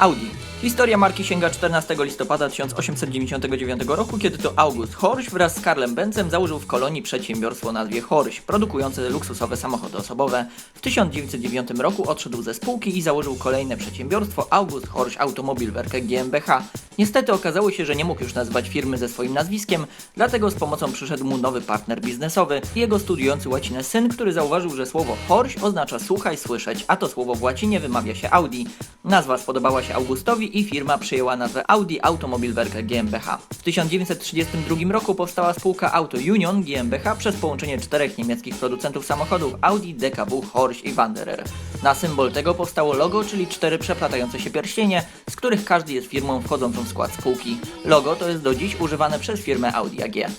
Audi. Historia marki sięga 14 listopada 1899 roku, kiedy to August Horch wraz z Karlem Benzem założył w Kolonii przedsiębiorstwo nazwie Horch, produkujące luksusowe samochody osobowe. W 1909 roku odszedł ze spółki i założył kolejne przedsiębiorstwo August Horch Automobilwerke GmbH. Niestety okazało się, że nie mógł już nazywać firmy ze swoim nazwiskiem, dlatego z pomocą przyszedł mu nowy partner biznesowy, jego studiujący łacinę syn, który zauważył, że słowo Horch oznacza słuchaj, słyszeć, a to słowo w łacinie wymawia się Audi. Nazwa spodobała się Augustowi i firma przyjęła nazwę Audi Automobilwerke GmbH. W 1932 roku powstała spółka Auto Union GmbH przez połączenie czterech niemieckich producentów samochodów Audi, DKW, Horch i Wanderer. Na symbol tego powstało logo, czyli cztery przeplatające się pierścienie, z których każdy jest firmą wchodzącą w skład spółki. Logo to jest do dziś używane przez firmę Audi AG.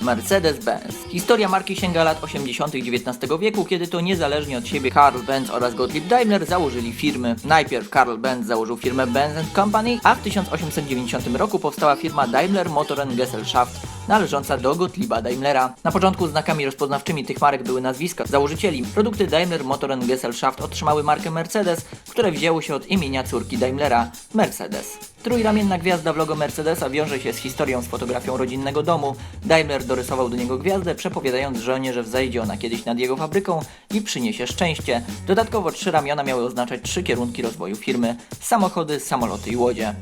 Mercedes-Benz. Historia marki sięga lat 80. XIX wieku, kiedy to niezależnie od siebie Karl Benz oraz Gottlieb Daimler założyli firmy. Najpierw Karl Benz założył firmę Benz Company, a w 1890 roku powstała firma Daimler Motoren Gesellschaft, należąca do Gottlieba Daimlera. Na początku znakami rozpoznawczymi tych marek były nazwiska założycieli. Produkty Daimler Motoren Gesellschaft otrzymały markę Mercedes, które wzięło się od imienia córki Daimlera, Mercedes. Trójramienna gwiazda w logo Mercedesa wiąże się z historią z fotografią rodzinnego domu. Daimler dorysował do niego gwiazdę, przepowiadając żonie, że wzejdzie ona kiedyś nad jego fabryką i przyniesie szczęście. Dodatkowo trzy ramiona miały oznaczać trzy kierunki rozwoju firmy: samochody, samoloty i łodzie.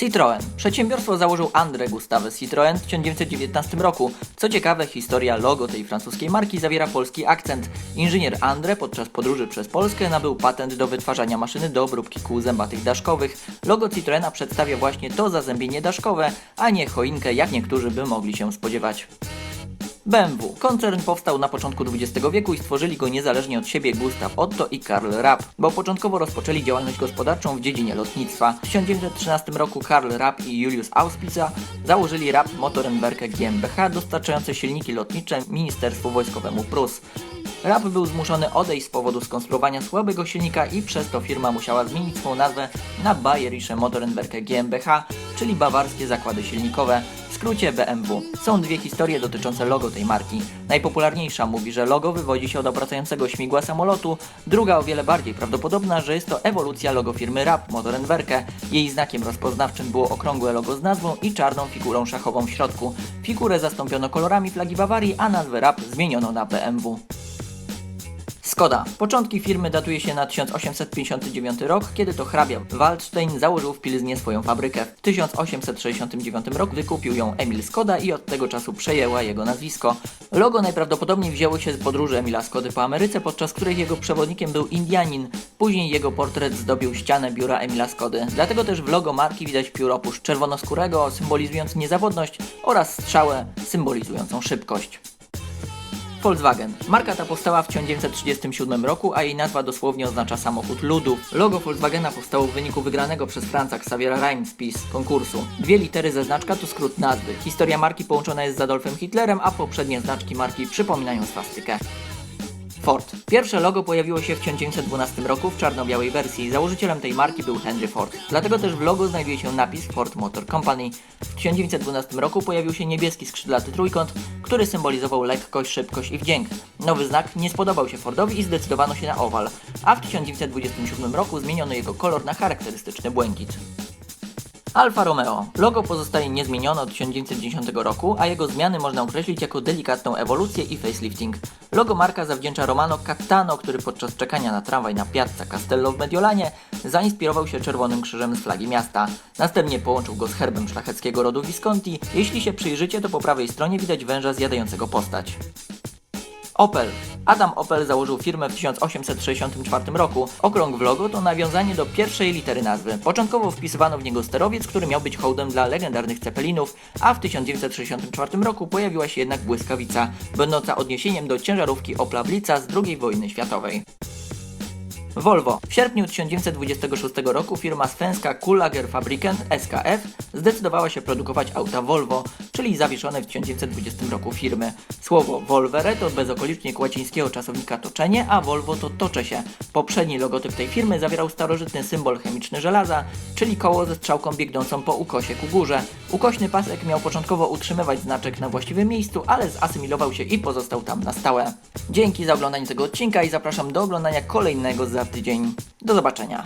Citroën. Przedsiębiorstwo założył André Gustave Citroën w 1919 roku. Co ciekawe, historia logo tej francuskiej marki zawiera polski akcent. Inżynier André podczas podróży przez Polskę nabył patent do wytwarzania maszyny do obróbki kół zębatych daszkowych. Logo Citroena przedstawia właśnie to zazębienie daszkowe, a nie choinkę, jak niektórzy by mogli się spodziewać. BMW. Koncern powstał na początku XX wieku i stworzyli go niezależnie od siebie Gustav Otto i Karl Rapp, bo początkowo rozpoczęli działalność gospodarczą w dziedzinie lotnictwa. W 1913 roku Karl Rapp i Julius Auspica założyli Rapp Motorenwerke GmbH dostarczające silniki lotnicze Ministerstwu Wojskowemu Prus. Rapp był zmuszony odejść z powodu skonstruowania słabego silnika i przez to firma musiała zmienić swą nazwę na Bayerische Motorenwerke GmbH, czyli bawarskie zakłady silnikowe, w skrócie BMW. Są dwie historie dotyczące logo tej marki. Najpopularniejsza mówi, że logo wywodzi się od obracającego śmigła samolotu, druga o wiele bardziej prawdopodobna, że jest to ewolucja logo firmy Rapp Motorenwerke. Jej znakiem rozpoznawczym było okrągłe logo z nazwą i czarną figurą szachową w środku. Figurę zastąpiono kolorami flagi Bawarii, a nazwę Rapp zmieniono na BMW. Skoda. Początki firmy datuje się na 1859 rok, kiedy to hrabia Waldstein założył w Pilznie swoją fabrykę. W 1869 roku wykupił ją Emil Skoda i od tego czasu przejęła jego nazwisko. Logo najprawdopodobniej wzięło się z podróży Emila Skody po Ameryce, podczas której jego przewodnikiem był Indianin. Później jego portret zdobił ścianę biura Emila Skody. Dlatego też w logo marki widać pióropusz czerwonoskórego, symbolizujący niezawodność oraz strzałę symbolizującą szybkość. Volkswagen. Marka ta powstała w 1937 roku, a jej nazwa dosłownie oznacza samochód ludu. Logo Volkswagena powstało w wyniku wygranego przez Franca Xaviera Reims-Peace konkursu. Dwie litery ze znaczka to skrót nazwy. Historia marki połączona jest z Adolfem Hitlerem, a poprzednie znaczki marki przypominają swastykę. Ford. Pierwsze logo pojawiło się w 1912 roku w czarno-białej wersji. Założycielem tej marki był Henry Ford. Dlatego też w logo znajduje się napis Ford Motor Company. W 1912 roku pojawił się niebieski skrzydlaty trójkąt, który symbolizował lekkość, szybkość i wdzięk. Nowy znak nie spodobał się Fordowi i zdecydowano się na owal, a w 1927 roku zmieniono jego kolor na charakterystyczny błękit. Alfa Romeo. Logo pozostaje niezmienione od 1910 roku, a jego zmiany można określić jako delikatną ewolucję i facelifting. Logo marka zawdzięcza Romano Cattano, który podczas czekania na tramwaj na Piazza Castello w Mediolanie zainspirował się czerwonym krzyżem z flagi miasta. Następnie połączył go z herbem szlacheckiego rodu Visconti. Jeśli się przyjrzycie, to po prawej stronie widać węża zjadającego postać. Opel. Adam Opel założył firmę w 1864 roku. Okrąg w logo to nawiązanie do pierwszej litery nazwy. Początkowo wpisywano w niego sterowiec, który miał być hołdem dla legendarnych Ceppelinów, a w 1964 roku pojawiła się jednak błyskawica, będąca odniesieniem do ciężarówki Opla Blitza z II wojny światowej. Volvo. W sierpniu 1926 roku firma svenska Kullager Fabrikant SKF zdecydowała się produkować auta Volvo, czyli zawieszone w 1920 roku firmy. Słowo Volvere to bezokolicznik łacińskiego czasownika toczenie, a Volvo to tocze się. Poprzedni logotyp tej firmy zawierał starożytny symbol chemiczny żelaza, czyli koło ze strzałką biegnącą po ukosie ku górze. Ukośny pasek miał początkowo utrzymywać znaczek na właściwym miejscu, ale zasymilował się i pozostał tam na stałe. Dzięki za oglądanie tego odcinka i zapraszam do oglądania kolejnego za tydzień. Do zobaczenia.